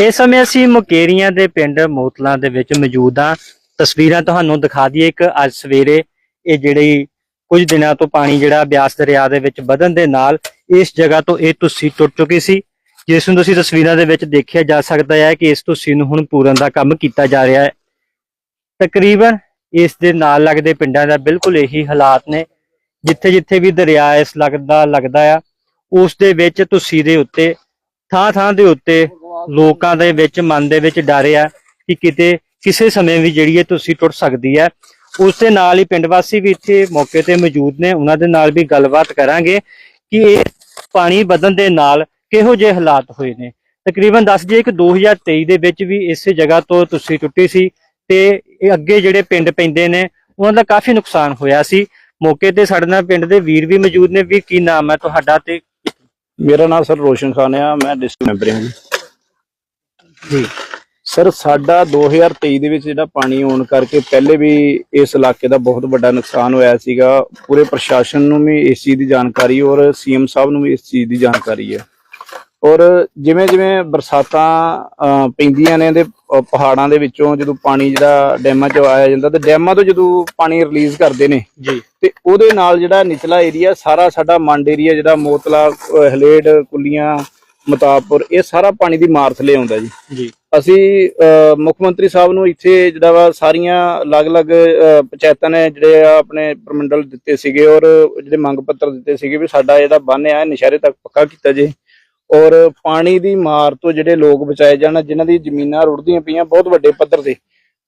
ਇਸ ਸਮੇਂ ਅਸੀਂ ਮੁਕੇਰੀਆਂ ਦੇ ਪਿੰਡ ਮੋਤਲਾਂ ਦੇ ਵਿੱਚ ਮੌਜੂਦ ਹਾਂ। ਤਸਵੀਰਾਂ ਤੁਹਾਨੂੰ ਦਿਖਾ ਦਈਏ ਇੱਕ ਅੱਜ ਸਵੇਰੇ ਇਹ ਜਿਹੜੀ ਕੁਝ ਦਿਨਾਂ ਤੋਂ ਪਾਣੀ ਜਿਹੜਾ ਬਿਆਸ ਦਰਿਆ ਦੇ ਵਿੱਚ ਵਧਣ ਦੇ ਨਾਲ ਇਸ ਜਗ੍ਹਾ ਤੋਂ ਇਹ ਤੁਸੀਂ ਟੁੱਟ ਚੁੱਕੀ ਸੀ, ਜਿਸ ਨੂੰ ਤੁਸੀਂ ਤਸਵੀਰਾਂ ਦੇ ਵਿੱਚ ਦੇਖਿਆ ਜਾ ਸਕਦਾ ਹੈ ਕਿ ਇਸ ਤੁਸੀਂ ਨੂੰ ਹੁਣ ਪੂਰਨ ਦਾ ਕੰਮ ਕੀਤਾ ਜਾ ਰਿਹਾ ਹੈ। ਤਕਰੀਬਨ ਇਸ ਦੇ ਨਾਲ ਲੱਗਦੇ ਪਿੰਡਾਂ ਦਾ ਬਿਲਕੁਲ ਇਹੀ ਹਾਲਾਤ ਨੇ, ਜਿੱਥੇ ਜਿੱਥੇ ਵੀ ਦਰਿਆ ਇਸ ਲੱਗਦਾ ਲੱਗਦਾ ਆ, ਉਸ ਦੇ ਵਿੱਚ ਤੁਸੀਂ ਦੇ ਉੱਤੇ, ਥਾਂ ਥਾਂ ਦੇ ਉੱਤੇ ਲੋਕਾਂ ਦੇ ਵਿੱਚ ਮਨ ਦੇ ਵਿੱਚ ਡਰ ਆ ਕਿ ਕਿਤੇ ਕਿਸੇ ਸਮੇਂ ਵੀ ਜਿਹੜੀ ਇਹ ਤੁਸੀਂ ਟੁੱਟ ਸਕਦੀ ਹੈ ਉਸ ਦੇ ਨਾਲ ਹੀ ਪਿੰਡ ਵਾਸੀ ਵੀ ਇੱਥੇ ਮੌਕੇ ਤੇ ਮੌਜੂਦ ਨੇ। ਉਹਨਾਂ ਦੇ ਨਾਲ ਵੀ ਗੱਲਬਾਤ ਕਰਾਂਗੇ ਕਿ ਇਹ ਪਾਣੀ ਵਧਣ ਦੇ ਨਾਲ ਕਿਹੋ ਜਿਹੇ ਹਾਲਾਤ ਹੋਏ ਨੇ। ਤਕਰੀਬਨ ਦੱਸ ਦਈਏ ਕਿ 2023 ਦੇ ਵਿੱਚ ਵੀ ਇਸੇ ਜਗ੍ਹਾ ਤੋਂ ਤੁਸੀਂ ਟੁੱਟੀ ਸੀ ਤੇ ਇਹ ਅੱਗੇ ਜਿਹੜੇ ਪਿੰਡ ਪੈਂਦੇ ਨੇ ਉਹਨਾਂ ਦਾ ਕਾਫੀ ਨੁਕਸਾਨ ਹੋਇਆ ਸੀ। ਮੌਕੇ ਤੇ ਸਾਡੇ ਨਾਲ ਪਿੰਡ ਦੇ ਵੀਰ ਵੀ ਮੌਜੂਦ ਨੇ। ਵੀ ਕੀ ਨਾਮ ਹੈ ਤੁਹਾਡਾ ਤੇ ਮੇਰਾ ਨਾਮ ਸਰ ਰੋਸ਼ਨ ਖਾਨ ਆ। ਮੈਂ ਡਿਸਟ੍ਰਿਕਟ ਮੈਂਬਰ ਹਾਂ ਜੀ। ਸਰ ਸਾਡਾ 2023 ਦੇ ਵਿੱਚ ਜਿਹੜਾ ਪਾਣੀ ਆਉਣ ਕਰਕੇ ਪਹਿਲੇ ਵੀ ਇਸ ਇਲਾਕੇ ਦਾ ਬਹੁਤ ਵੱਡਾ ਨੁਕਸਾਨ ਹੋਇਆ ਸੀਗਾ। ਪੂਰੇ ਪ੍ਰਸ਼ਾਸਨ ਨੂੰ ਵੀ ਇਸ ਚੀਜ਼ ਦੀ ਜਾਣਕਾਰੀ ਔਰ ਸੀਐਮ ਸਾਹਿਬ ਨੂੰ ਵੀ ਇਸ ਚੀਜ਼ ਦੀ ਜਾਣਕਾਰੀ ਹੈ। ਔਰ ਜਿਵੇਂ ਜਿਵੇਂ ਬਰਸਾਤਾਂ ਪੈਂਦੀਆਂ ਨੇ ਤੇ ਪਹਾੜਾਂ ਦੇ ਵਿੱਚੋਂ ਜਦੋਂ ਪਾਣੀ ਜਿਹੜਾ ਡੈਮਾਂ 'ਚ ਆਇਆ ਜਾਂਦਾ ਤੇ ਡੈਮਾਂ ਤੋਂ ਜਦੋਂ ਪਾਣੀ ਰਿਲੀਜ਼ ਕਰਦੇ ਨੇ ਜੀ। ਤੇ ਉਹਦੇ ਨਾਲ ਜਿਹੜਾ ਨਿਚਲਾ ਏਰੀਆ ਸਾਰਾ ਸਾਡਾ ਮੰਡ ਏਰੀਆ ਜਿਹੜਾ ਮੋਤਲਾ ਹਲੇੜ ਕੁੱਲੀਆਂ ਮਤਾਬਪੁਰ ਇਹ ਸਾਰਾ ਪਾਣੀ ਦੀ ਮਾਰ ਥੱਲੇ ਆਉਂਦਾ ਜੀ। ਜੀ। ਅਸੀਂ ਮੁੱਖ ਮੰਤਰੀ ਸਾਹਿਬ ਨੂੰ ਇੱਥੇ ਜਿਹੜਾ ਵਾ ਸਾਰੀਆਂ ਅਲੱਗ-ਅਲੱਗ ਪੰਚਾਇਤਾਂ ਨੇ ਜਿਹੜੇ ਆਪਣੇ ਪ੍ਰਮੰਡਲ ਦਿੱਤੇ ਸੀਗੇ ਔਰ ਜਿਹੜੇ ਮੰਗ ਪੱਤਰ ਦਿੱਤੇ ਸੀਗੇ ਵੀ ਸਾਡਾ ਜਿਹੜਾ ਬੰਨ੍ਹ ਆ ਨਸ਼ਹਿਰੇ ਤੱਕ ਪੱਕਾ ਕੀਤਾ ਜੇ। ਔਰ ਪਾਣੀ ਦੀ ਮਾਰ ਤੋਂ ਜਿਹੜੇ ਲੋਕ ਬਚਾਏ ਜਾਣ ਜਿਨ੍ਹਾਂ ਦੀ ਜ਼ਮੀਨਾਂ ਰੁੜਦੀਆਂ ਪਈਆਂ ਬਹੁਤ ਵੱਡੇ ਪੱਧਰ ਤੇ।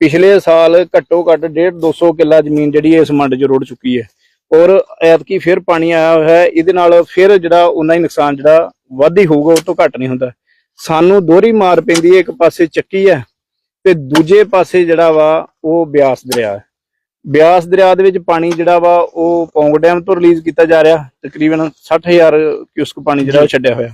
ਪਿਛਲੇ ਸਾਲ ਘੱਟੋ ਘੱਟ 1.5 200 ਕਿੱਲਾ ਜ਼ਮੀਨ ਜਿਹੜੀ ਇਸ ਮੰਡ 'ਚ ਰੁੜ ਚੁੱਕੀ ਹੈ। ਔਰ ਐਤਕੀ ਫਿਰ ਪਾਣੀ ਆਇਆ ਹੋਇਆ ਹੈ ਇਹਦੇ ਨਾਲ ਫਿਰ ਜਿਹੜਾ ਉਨਾ ਹੀ ਨੁਕਸਾਨ ਜਿਹੜਾ ਵੱਧ ਹੀ ਹੋਊਗਾ ਉਹ ਤੋਂ ਘੱਟ ਨਹੀਂ ਹੁੰਦਾ। ਸਾਨੂੰ ਦੋਹਰੀ ਮਾਰ ਪੈਂਦੀ ਹੈ ਇੱਕ ਪਾਸੇ ਚੱਕੀ ਹੈ ਤੇ ਦੂਜੇ ਪਾਸੇ ਜਿਹੜਾ ਵਾ ਉਹ ਬਿਆਸ ਦਰਿਆ ਹੈ। ਬਿਆਸ ਦਰਿਆ ਦੇ ਵਿੱਚ ਪਾਣੀ ਜਿਹੜਾ ਵਾ ਉਹ ਪੌਂਗ ਡੈਮ ਤੋਂ ਰਿਲੀਜ਼ ਕੀਤਾ ਜਾ ਰਿਹਾ। ਤਕਰੀਬਨ 60000 ਕਿਊਸਕ ਪਾਣੀ ਜਿਹੜਾ ਉਹ ਛੱਡਿਆ ਹੋਇਆ।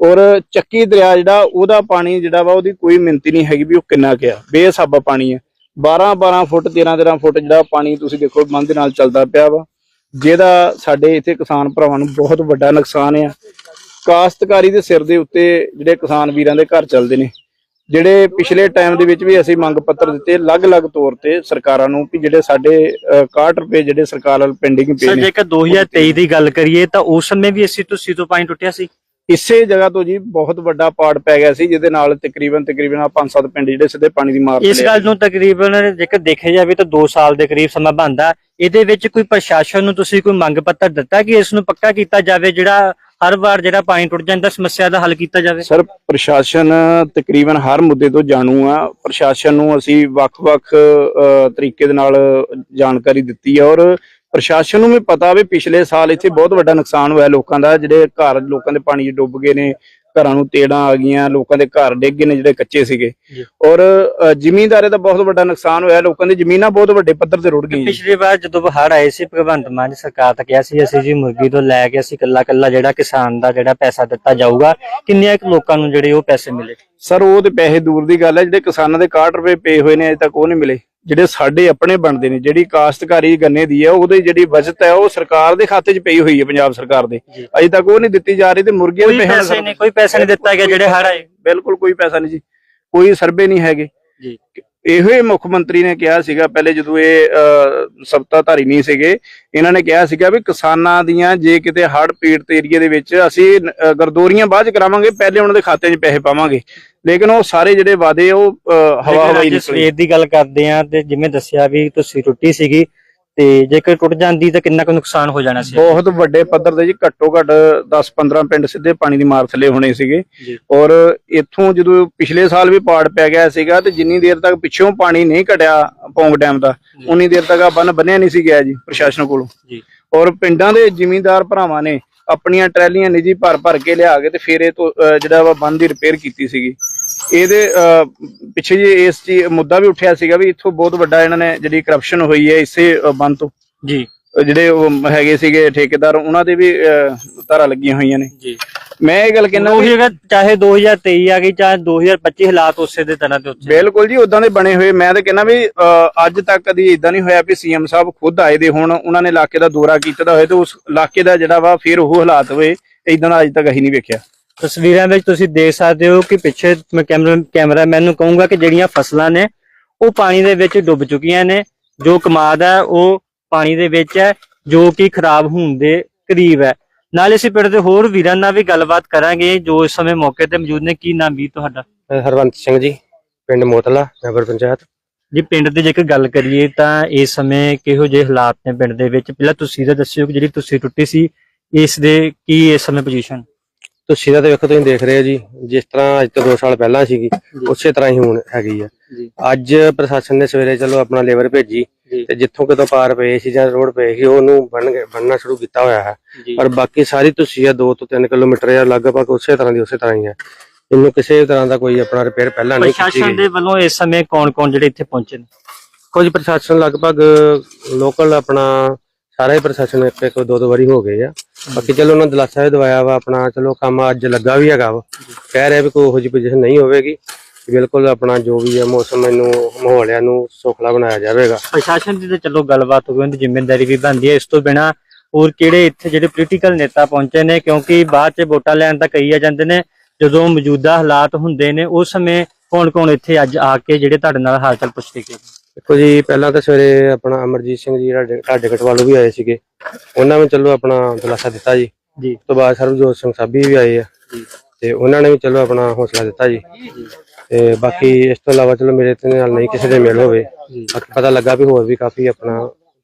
ਔਰ ਚੱਕੀ ਦਰਿਆ ਜਿਹੜਾ ਉਹਦਾ ਪਾਣੀ ਜਿਹੜਾ ਵਾ ਉਹਦੀ ਕੋਈ ਮਿੰਤੀ ਨਹੀਂ ਹੈਗੀ ਵੀ ਉਹ ਕਿੰਨਾ ਕੁ ਆ। ਬੇਸਾਬਾ ਪਾਣੀ ਹੈ। 12 12 ਫੁੱਟ 13 13 ਫੁੱਟ ਜਿਹੜਾ ਪਾਣੀ ਤੁਸੀਂ ਦੇਖੋ ਬੰਦ ਦੇ ਨਾਲ ਚੱਲਦਾ ਪਿਆ ਵਾ। ਜਿਹਦਾ ਸਾਡੇ ਇੱਥੇ ਕਿਸਾਨ ਭਰਾਵਾਂ ਨੂੰ ਬਹੁਤ ਵੱਡਾ ਨੁਕਸਾਨ ਆ। ਕਾਸ਼ਤਕਾਰੀ ਦੇ ਸਿਰ ਦੇ ਉੱਤੇ ਜਿਹੜੇ ਕਿਸਾਨ ਵੀਰਾਂ ਦੇ ਘਰ ਚੱਲਦੇ ਨੇ ਜਿਹੜੇ ਪਿਛਲੇ ਟਾਈਮ ਦੇ ਵਿੱਚ ਵੀ ਅਸੀਂ ਮੰਗ ਪੱਤਰ ਦਿੱਤੇ ਅਲੱਗ-ਅਲੱਗ ਤੌਰ ਤੇ ਸਰਕਾਰਾਂ ਨੂੰ ਕਿ ਜਿਹੜੇ ਸਾਡੇ ਅਹ, 61 ਰੁਪਏ ਜਿਹੜੇ ਸਰਕਾਰ ਵੱਲ ਪੈਂਡਿੰਗ ਪਏ ਸਰ ਨੇ। ਜੇਕਰ 2023 ਦੀ ਗੱਲ ਕਰੀਏ ਤਾਂ ਉਸ ਸਮੇਂ ਵੀ ਅਸੀਂ ਤੁਸੀਂ ਤੋਂ ਪਾਣੀ ਟੁੱਟਿਆ ਸੀ। ਇਸੇ ਜਗ੍ਹਾ ਤੋਂ ਜੀ ਬਹੁਤ ਵੱਡਾ ਪਾੜ ਪੈ ਗਿਆ ਸੀ ਜਿਹਦੇ ਨਾਲ ਤਕਰੀਬਨ ਤਕਰੀਬਨ ਆ ਪੰਜ ਸੱਤ ਪਿੰਡ ਜਿਹੜੇ ਸਿੱਧੇ ਪਾਣੀ ਦੀ ਮਾਰ ਇਸ ਆ ਗੱਲ ਨੂੰ ਤਕਰੀਬਨ ਜੇਕਰ ਦੇਖਿਆ ਜਾਵੇ ਤਾਂ 2 ਸਾਲ ਦੇ ਕਰੀਬ ਸਮਾਂ ਬਣਦਾ। ਇਹਦੇ ਵਿੱਚ ਕੋਈ ਪ੍ਰਸ਼ਾਸਨ ਨੂੰ ਤੁਸੀਂ ਕੋਈ ਮੰਗ ਪੱਤਰ ਦਿੱਤਾ ਕਿ ਇਸ ਨੂੰ ਪੱਕਾ ਕੀਤਾ ਜਾਵੇ ਜਿਹੜਾ ਹਰ ਵਾਰ ਜਿਹੜਾ ਪਾਣੀ ਟੁੱਟ ਜਾਂਦਾ ਸਮੱਸਿਆ ਦਾ ਹੱਲ ਕੀਤਾ ਜਾਵੇ? ਸਰ ਪ੍ਰਸ਼ਾਸਨ ਤਕਰੀਬਨ ਹਰ ਮੁੱਦੇ ਤੋਂ ਜਾਣੂ ਆ। ਪ੍ਰਸ਼ਾਸਨ ਨੂੰ ਅਸੀਂ ਵੱਖ-ਵੱਖ ਤਰੀਕੇ ਦੇ ਨਾਲ ਜਾਣਕਾਰੀ ਦਿੱਤੀ ਹੈ ਔਰ ਪ੍ਰਸ਼ਾਸਨ ਨੂੰ ਵੀ ਪਤਾ ਵੀ ਪਿਛਲੇ ਸਾਲ ਇੱਥੇ ਬਹੁਤ ਵੱਡਾ ਨੁਕਸਾਨ ਹੋਇਆ ਲੋਕਾਂ ਦਾ ਜਿਹੜੇ ਘਰ ਲੋਕਾਂ ਦੇ ਪਾਣੀ 'ਚ ਡੁੱਬ ਗਏ ਨੇ ਘਰਾਂ ਨੂੰ ਤੇੜਾਂ ਆ ਗਈਆਂ ਲੋਕਾਂ ਦੇ ਘਰ ਡਿੱਗ ਗਏ ਨੇ ਜਿਹੜੇ ਕੱਚੇ ਸੀਗੇ। ਔਰ ਜ਼ਿਮੀਂਦਾਰੇ ਦਾ ਬਹੁਤ ਵੱਡਾ ਨੁਕਸਾਨ ਹੋਇਆ ਲੋਕਾਂ ਦੀ ਜ਼ਮੀਨਾਂ ਬਹੁਤ ਵੱਡੇ ਪੱਧਰ ਤੇ ਰੁੜ ਗਈਆਂ। ਪਿਛਲੀ ਵਾਰ ਜਦੋਂ ਹੜ ਆਏ ਸੀ ਭਗਵੰਤ ਮਾਨ ਸਰਕਾਰ ਤਾਂ ਕਿਹਾ ਸੀ ਅਸੀਂ ਜੀ ਮੁਰਗੀ ਤੋਂ ਲੈ ਕੇ ਅਸੀਂ ਕੱਲਾ ਕੱਲਾ ਜਿਹੜਾ ਕਿਸਾਨ ਦਾ ਜਿਹੜਾ ਪੈਸਾ ਦਿੱਤਾ ਜਾਊਗਾ ਕਿੰਨੇ ਲੋਕਾਂ ਨੂੰ ਜਿਹੜੇ ਉਹ ਪੈਸੇ ਮਿਲੇ? ਸਰ ਉਹ ਤੇ ਪੈਸੇ ਦੂਰ ਦੀ ਗੱਲ ਹੈ ਜਿਹੜੇ ਕਿਸਾਨਾਂ ਦੇ 61 ਰੁਪਏ ਪਏ ਹੋਏ ਨੇ ਅਜੇ ਤੱਕ ਉਹ ਨਹੀਂ ਮਿਲੇ। ਜਿਹੜੇ ਸਾਡੇ ਆਪਣੇ ਬਣਦੇ ਨੇ ਜਿਹੜੀ ਕਾਸ਼ਤਕਾਰੀ ਗੰਨੇ ਦੀ ਹੈ ਉਹਦੀ ਜਿਹੜੀ ਬਚਤ ਹੈ ਉਹ ਸਰਕਾਰ ਦੇ ਖਾਤੇ 'ਚ ਪਈ ਹੋਈ ਹੈ ਪੰਜਾਬ ਸਰਕਾਰ ਦੇ। ਅਜੇ ਤੱਕ ਉਹ ਨਹੀਂ ਦਿੱਤੀ ਜਾ ਰਹੀ ਤੇ ਮੁਰਗੀਆਂ ਦੇ ਪੈਸੇ ਨਹੀਂ ਕੋਈ ਪੈਸਾ ਨਹੀਂ ਦਿੱਤਾ ਗਿਆ ਜਿਹੜੇ ਹੜ ਆਏ। ਬਿਲਕੁਲ ਕੋਈ ਪੈਸਾ ਨਹੀਂ ਜੀ। ਕੋਈ ਸਰਵੇ ਨਹੀਂ ਹੈਗੇ। ਜੀ। ਇਹੋ ਹੀ ਮੁੱਖ ਮੰਤਰੀ ਨੇ ਕਿਹਾ ਸੀਗਾ ਪਹਿਲੇ ਜਦੋਂ ਇਹ ਸੱਤਾਧਾਰੀ ਨਹੀਂ ਸੀਗੇ ਇਹਨਾਂ ਨੇ ਕਿਹਾ ਸੀਗਾ ਵੀ ਕਿਸਾਨਾਂ ਦੀਆਂ ਜੇ ਕਿਤੇ ਹੜ੍ਹ ਪੀੜਤ ਏਰੀਏ ਦੇ ਵਿੱਚ ਅਸੀਂ ਗਰਦੋਰੀਆਂ ਬਾਅਦ ਚ ਕਰਾਵਾਂਗੇ ਪਹਿਲੇ ਉਹਨਾਂ ਦੇ ਖਾਤੇ 'ਚ ਪੈਸੇ ਪਾਵਾਂਗੇ। ਲੇਕਿਨ ਉਹ ਸਾਰੇ ਜਿਹੜੇ ਵਾਅਦੇ ਉਹ ਹਵਾ ਹਵਾਈ ਅੱਜ ਨਿਕਲੇ। ਸਵੇਰ ਦੀ ਗੱਲ ਕਰਦੇ ਆ ਤੇ ਜਿਵੇਂ ਦੱਸਿਆ ਵੀ ਤੁਸੀਂ ਟੁੱਟੀ ਸੀਗੀ ਤੇ ਜੇਕਰ ਟੁੱਟ ਜਾਂਦੀ ਤਾਂ ਕਿੰਨਾ ਕੁ ਨੁਕਸਾਨ ਹੋ ਜਾਣਾ ਸੀ? ਬਹੁਤ ਵੱਡੇ ਪੱਧਰ ਤੇ ਜੀ ਘੱਟੋ ਘੱਟ 10-15 ਪਿੰਡ ਸਿੱਧੇ ਪਾਣੀ ਦੀ ਮਾਰ ਥੱਲੇ ਹੋਣੇ ਸੀਗੇ। ਔਰ ਇੱਥੋਂ ਜਦੋਂ ਪਿਛਲੇ ਸਾਲ ਵੀ ਪਾੜ ਪੈ ਗਿਆ ਸੀਗਾ ਤੇ ਜਿੰਨੀ ਦੇਰ ਤੱਕ ਪਿੱਛੋਂ ਪਾਣੀ ਨਹੀਂ ਘਟਿਆ ਪੌਂਗ ਡੈਮ ਦਾ। ਉਨੀ ਦੇਰ ਤੱਕ ਆ ਬੰਨ ਬੰਨਿਆ ਨਹੀਂ ਸੀ ਗਿਆ ਜੀ ਪ੍ਰਸ਼ਾਸਨ ਕੋਲੋਂ। ਔਰ ਪਿੰਡਾਂ ਦੇ ਜ਼ਿਮੀਂਦਾਰ ਭਰਾਵਾਂ ਨੇ ਆਪਣੀਆਂ ਟਰੈਲੀਆਂ ਨਿੱਜੀ ਭਰ ਭਰ ਕੇ ਲਿਆ ਕੇ ਤੇ ਫਿਰ ਇਹ ਤੋਂ ਜਿਹੜਾ ਵਾ ਬੰਦ ਦੀ ਰਿਪੇਅਰ ਕੀਤੀ ਸੀਗੀ। ਇਹਦੇ ਅਹ, ਪਿੱਛੇ ਜੇ ਇਸ ਚੀਜ਼ ਮੁੱਦਾ ਵੀ ਉੱਠਿਆ ਸੀਗਾ ਵੀ ਇੱਥੋਂ ਬਹੁਤ ਵੱਡਾ ਇਹਨਾਂ ਨੇ ਜਿਹੜੀ ਕਰਪਸ਼ਨ ਹੋਈ ਹੈ ਇਸੇ ਬੰਦ ਤੋਂ। ਜੀ। ਜਿਹੜੇ ਉਹ ਹੈਗੇ ਸੀਗੇ ਠੇਕੇਦਾਰ ਉਹਨਾਂ ਦੇ ਵੀ ਧਾਰਾ ਲੱਗੀਆਂ ਹੋਈਆਂ ਨੇ। ਜੀ। ਮੈਂ ਇਹ ਗੱਲ ਕਹਿੰਦਾ ਉਹੀ ਹੈਗਾ ਚਾਹੇ 2023 ਆ ਗਈ ਚਾਹੇ 2025 ਹਾਲਾਤ ਉਸੇ ਦੇ ਤਰ੍ਹਾਂ ਦੇ ਉੱਤੇ। ਬਿਲਕੁਲ ਜੀ ਉਦਾਂ ਦੇ ਬਣੇ ਹੋਏ। ਮੈਂ ਤਾਂ ਕਹਿੰਦਾ ਵੀ ਅੱਜ ਤੱਕ ਕਦੀ ਇਦਾਂ ਨਹੀਂ ਹੋਇਆ ਵੀ ਸੀਐਮ ਸਾਹਿਬ ਖੁਦ ਆਏ ਦੇ ਹੁਣ ਉਹਨਾਂ ਨੇ ਇਲਾਕੇ ਦਾ ਦੌਰਾ ਕੀਤਾ ਦਾ ਹੋਏ ਤੇ ਉਸ ਇਲਾਕੇ ਦਾ ਜਿਹੜਾ ਵਾ ਫਿਰ ਉਹ ਹਾਲਾਤ ਹੋਏ। ਇਦਾਂ ਦਾ ਅੱਜ ਤੱਕ ਅਸੀਂ ਨਹੀਂ ਵੇਖਿਆ। ਤਸਵੀਰਾਂ ਵਿੱਚ ਤੁਸੀਂ ਦੇਖ ਸਕਦੇ ਹੋ ਕਿ ਪਿੱਛੇ ਮੈਂ ਕੈਮਰਾ ਕੈਮਰਾਮੈਨ ਨੂੰ ਕਹੂੰਗਾ ਕਿ ਜਿਹੜੀਆਂ ਫਸਲਾਂ ਨੇ ਉਹ ਪਾਣੀ ਦੇ ਵਿੱਚ ਡੁੱਬ ਚੁੱਕੀਆਂ ਨੇ। ਜੋ ਕਮਾਦ ਹੈ ਉਹ ਪਾਣੀ ਦੇ ਵਿੱਚ ਹੈ ਜੋ ਕਿ ਖਰਾਬ ਹੋਣ ਦੇ ਕਰੀਬ ਹੈ। ਨਾਲ ਅਸੀਂ ਪਿੰਡ ਦੇ ਹੋਰ ਵੀਰਾਂ ਨਾਲ ਵੀ ਗੱਲਬਾਤ ਕਰਾਂਗੇ ਜੋ ਇਸ ਸਮੇਂ ਮੌਕੇ ਤੇ ਮੌਜੂਦ ਨੇ। ਕੀ ਨਾਮ ਵੀ ਤੁਹਾਡਾ? ਹਰਵੰਤ ਸਿੰਘ ਜੀ ਪਿੰਡ ਮੋਤਲਾ ਮੈਂਬਰ ਪੰਚਾਇਤ। ਜੇ ਪਿੰਡ ਦੀ ਜੇਕਰ ਗੱਲ ਕਰੀਏ ਤਾਂ ਇਸ ਸਮੇਂ ਕਿਹੋ ਜਿਹੇ ਹਾਲਾਤ ਨੇ ਪਿੰਡ ਦੇ ਵਿੱਚ? ਪਹਿਲਾਂ ਤੁਸੀਂ ਤਾਂ ਦੱਸਿਓ ਕਿ ਜਿਹੜੀ ਤੁਸੀਂ ਟੁੱਟੀ ਸੀ ਇਸ ਦੇ ਕੀ ਇਸ ਸਮੇਂ ਪੋਜੀਸ਼ਨ ਤੁਸੀਂ ਦਾ ਤਾਂ ਵੇਖੋ ਤੁਸੀਂ ਦੇਖ ਰਹੇ ਹੋ ਜੀ ਜਿਸ ਤਰ੍ਹਾਂ ਅੱਜ ਤੋਂ 2 ਸਾਲ ਪਹਿਲਾਂ ਸੀਗੀ ਉਸੇ ਤਰ੍ਹਾਂ ਹੀ ਹੁਣ ਹੈਗੀ ਆ। ਅੱਜ ਪ੍ਰਸ਼ਾਸਨ ਨੇ ਸਵੇਰੇ ਚਲੋ ਆਪਣਾ ਲੇਬਰ ਭੇਜੀ ਤੇ ਜਿੱਥੋਂ ਕਿਤੋਂ ਪਾਰ ਪਏ ਸੀ ਜਾਂ ਰੋਡ ਪਏ ਸੀ ਉਹਨੂੰ ਕੇ ਬੰਨਣਾ ਸ਼ੁਰੂ ਕੀਤਾ ਹੋਇਆ ਹੈ। ਪਰ ਬਾਕੀ ਸਾਰੀ ਤੁਸੀਂ ਆ 2 ਤੋਂ 3 ਕਿਲੋਮੀਟਰ ਆ ਲਗਭਗ ਉਸੇ ਤਰ੍ਹਾਂ ਦੀ ਉਸੇ ਤਰ੍ਹਾਂ ਹੀ ਹੈ। ਇਹਨੂੰ ਕਿਸੇ ਤਰ੍ਹਾਂ ਦਾ ਕੋਈ ਆਪਣਾ ਰਿਪੇਅਰ ਪਹਿਲਾਂ ਨਹੀਂ ਕੀਤੀ ਪ੍ਰਸ਼ਾਸਨ ਦੇ ਵੱਲੋਂ ਇਸ ਸਮੇਂ ਕੌਣ-ਕੌਣ ਜਿਹੜੇ ਇੱਥੇ ਪਹੁੰਚੇ ਨੇ? ਕੁਝ ਪ੍ਰਸ਼ਾਸਨ ਲਗਭਗ ਲੋਕਲ ਆਪਣਾ ਸਾਰਾ ਹੀ ਪ੍ਰਸ਼ਾਸਨ ਇੱਕ ਇੱਕ ਦੋ ਦੋ ਵਾਰੀ ਹੋ ਗਏ ਆ। ਬਾਕੀ ਚਲੋ ਉਹਨਾਂ ਦਿਲਾਸਾ ਵੀ ਦਵਾਇਆ ਵਾ ਆਪਣਾ ਚਲੋ ਕੰਮ ਅੱਜ ਲੱਗਾ ਵੀ ਹੈਗਾ ਵਾ। ਕਹਿ ਰਿਹਾ ਵੀ ਕੋਈ ਉਹੋ ਜਿਹੀ ਪੋਜੀਸ਼ਨ ਨਹੀਂ ਹੋਵੇਗੀ। ਬਿਲਕੁਲ ਆਪਣਾ ਜੋ ਵੀ ਹੈ ਮੌਸਮ ਨੂੰ ਮਾਹੌਲਿਆਂ ਨੂੰ ਸੁਖਲਾ ਬਣਾਇਆ ਜਾਵੇਗਾ। ਪ੍ਰਸ਼ਾਸਨ ਦੀ ਤਾਂ ਚਲੋ ਗੱਲਬਾਤ ਹੋ ਗਈ ਉਹਦੀ ਜ਼ਿੰਮੇਵਾਰੀ ਵੀ ਬਣਦੀ ਹੈ। ਇਸ ਤੋਂ ਬਿਨਾ ਹੋਰ ਕਿਹੜੇ ਇੱਥੇ ਜਿਹੜੇ ਪੋਲੀਟੀਕਲ ਨੇਤਾ ਪਹੁੰਚੇ ਨੇ ਕਿਉਂਕਿ ਬਾਅਦ 'ਚ ਵੋਟਾਂ ਲੈਣ ਤਾਂ ਕਈ ਆ ਜਾਂਦੇ ਨੇ ਜਦੋਂ ਮੌਜੂਦਾ ਹਾਲਾਤ ਹੁੰਦੇ ਨੇ ਉਸ ਸਮੇਂ ਕੌਣ-ਕੌਣ ਇੱਥੇ ਅੱਜ ਆ ਕੇ ਜਿਹੜੇ ਤੁਹਾਡੇ ਨਾਲ ਹਾਲ ਚਾਲ ਪੁੱਛਦੇ ਗਏ ਦੇਖੋ ਜੀ ਪਹਿਲਾਂ ਤਾਂ ਸਵੇਰੇ ਆਪਣਾ ਅਮਰਜੀਤ ਸਿੰਘ ਜੀ ਤੁਹਾਡੇ ਕਟਵਾਲੂ ਵੀ ਆਏ ਸੀਗੇ। ਉਹਨਾਂ ਨੇ ਚਲੋ ਆਪਣਾ ਦਿਲਾਸਾ ਦਿੱਤਾ ਜੀ। ਉਸ ਜੀ ਤੋਂ ਬਾਅਦ ਸਰਬਜੋਤ ਸਿੰਘ ਸਾਬੀ ਵੀ ਆਏ ਆ। ਤੇ ਉਹਨਾਂ ਨੇ ਵੀ ਚਲੋ ਆਪਣਾ ਹੌਸਲਾ ਦਿੱਤਾ ਜੀ। ਤੇ ਬਾਕੀ ਇਸ ਤੋਂ ਇਲਾਵਾ ਚਲੋ ਮੇਰੇ ਤੇ ਨਾਲ ਨਹੀਂ ਕਿਸੇ ਦੇ ਮਿਲ ਹੋਵੇ ਬਾਕੀ ਪਤਾ ਲੱਗਾ ਵੀ ਹੋਰ ਵੀ ਕਾਫੀ ਆਪਣਾ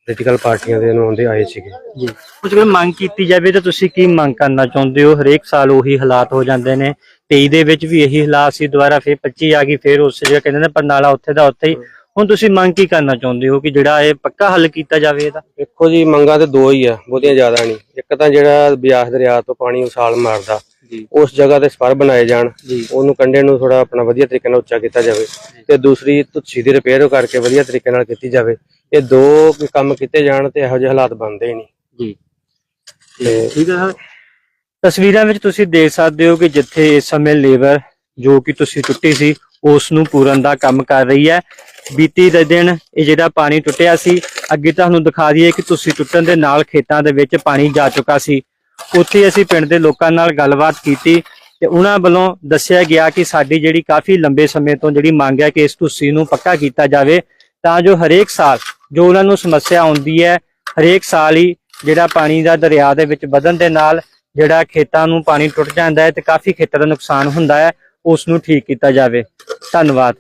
ਪੋਲੀਟੀਕਲ ਪਾਰਟੀਆਂ ਦੇ ਨੁਮਾਇੰਦੇ ਆਏ ਸੀਗੇ। ਜੀ। ਕੁਝ ਜੇ ਮੰਗ ਕੀਤੀ ਜਾਵੇ ਤਾਂ ਤੁਸੀਂ ਕੀ ਮੰਗ ਕਰਨਾ ਚਾਹੁੰਦੇ ਹੋ? ਹਰੇਕ ਸਾਲ ਉਹੀ ਹਾਲਾਤ ਹੋ ਜਾਂਦੇ ਨੇ। 23 ਦੇ ਵਿੱਚ ਵੀ ਇਹੀ ਹਾਲਾਤ ਸੀ ਦੁਬਾਰਾ ਫਿਰ 25 ਆ ਗਈ ਫਿਰ ਉਸ ਜਗ੍ਹਾ ਕਹਿੰਦੇ ਨੇ ਪਰਨਾਲਾ ਉੱਥੇ ਦਾ ਉੱਥੇ ਹੀ ਹੁਣ ਤੁਸੀਂ ਮੰਗ ਕੀ ਕਰਨਾ ਚਾਹੁੰਦੇ ਹੋ ਕਿ ਜਿਹੜਾ ਇਹ ਪੱਕਾ ਹੱਲ ਕੀਤਾ ਜਾਵੇ ਇਹਦਾ? ਦੇਖੋ ਜੀ ਮੰਗਾਂ ਤੇ ਦੋ ਹੀ ਆ ਬਹੁਤੀਆਂ ਜ਼ਿਆਦਾ ਨਹੀਂ। ਇੱਕ ਤਾਂ ਜਿਹੜਾ ਬਿਆਸ ਦਰਿਆ ਤੋਂ ਪਾਣੀ ਉਛਾਲ ਮਾਰਦਾ ਉਸ ਜਗ੍ਹਾ ਤੇ ਸਪਰ ਬਣਾਏ ਜਾਣ ਉਹਨੂੰ ਕੰਢੇ ਨੂੰ ਥੋੜਾ ਆਪਣਾ ਵਧੀਆ ਤਰੀਕੇ ਨਾਲ ਉੱਚਾ ਕੀਤਾ ਜਾਵੇ ਤੇ ਦੂਸਰੀ ਤੁੱਛੀ ਦੀ ਰਿਪੇਅਰ ਕਰਕੇ ਵਧੀਆ ਤਰੀਕੇ ਨਾਲ ਕੀਤੀ ਜਾਵੇ। ਇਹ ਦੋ ਕੰਮ ਕੀਤੇ ਜਾਣ ਤੇ ਇਹੋ ਜਿਹੇ ਹਾਲਾਤ ਬਣਦੇ ਹੀ ਨਹੀਂ। ਜੀ। ਤੇ ਠੀਕ ਹੈ ਤਸਵੀਰਾਂ ਵਿੱਚ ਤੁਸੀਂ ਦੇਖ ਸਕਦੇ ਹੋ ਕਿ ਜਿੱਥੇ ਇਸ ਸਮੇਂ ਲੇਬਰ ਜੋ ਕਿ ਤੁਸੀਂ ਟੁੱਟੀ ਸੀ ਉਸ ਨੂੰ ਪੂਰਨ ਦਾ ਕੰਮ ਕਰ ਰਹੀ ਹੈ। ਬੀਤੀ ਦੇ ਦਿਨ ਇਹ ਜਿਹੜਾ ਪਾਣੀ ਟੁੱਟਿਆ ਸੀ, ਅੱਗੇ ਤੁਹਾਨੂੰ ਦਿਖਾ ਦਈਏ ਕਿ ਤੁਸੀਂ ਟੁੱਟਣ ਦੇ ਨਾਲ ਖੇਤਾਂ ਦੇ ਵਿੱਚ ਪਾਣੀ ਜਾ ਚੁੱਕਾ ਸੀ। ਉੱਥੇ ਅਸੀਂ ਪਿੰਡ ਦੇ ਲੋਕਾਂ ਨਾਲ ਗੱਲਬਾਤ ਕੀਤੀ ਤੇ ਉਹਨਾਂ ਵੱਲੋਂ ਦੱਸਿਆ ਗਿਆ ਕਿ ਸਾਡੀ ਜਿਹੜੀ ਕਾਫੀ ਲੰਬੇ ਸਮੇਂ ਤੋਂ ਜਿਹੜੀ ਮੰਗ ਹੈ ਕਿ ਇਸ ਤੁਸੀਂ ਨੂੰ ਪੱਕਾ ਕੀਤਾ ਜਾਵੇ, ਤਾਂ ਜੋ ਹਰੇਕ ਸਾਲ ਜੋ ਉਹਨਾਂ ਨੂੰ ਸਮੱਸਿਆ ਆਉਂਦੀ ਹੈ, ਹਰੇਕ ਸਾਲ ਹੀ ਜਿਹੜਾ ਪਾਣੀ ਦਾ ਦਰਿਆ ਦੇ ਵਿੱਚ ਵਧਣ ਦੇ ਨਾਲ ਜਿਹੜਾ ਖੇਤਾਂ ਨੂੰ ਪਾਣੀ ਟੁੱਟ ਜਾਂਦਾ ਹੈ ਤੇ ਕਾਫੀ ਖੇਤਾਂ ਦਾ ਨੁਕਸਾਨ ਹੁੰਦਾ ਹੈ, ਉਸ ਨੂੰ ਠੀਕ ਕੀਤਾ ਜਾਵੇ। ਧੰਨਵਾਦ।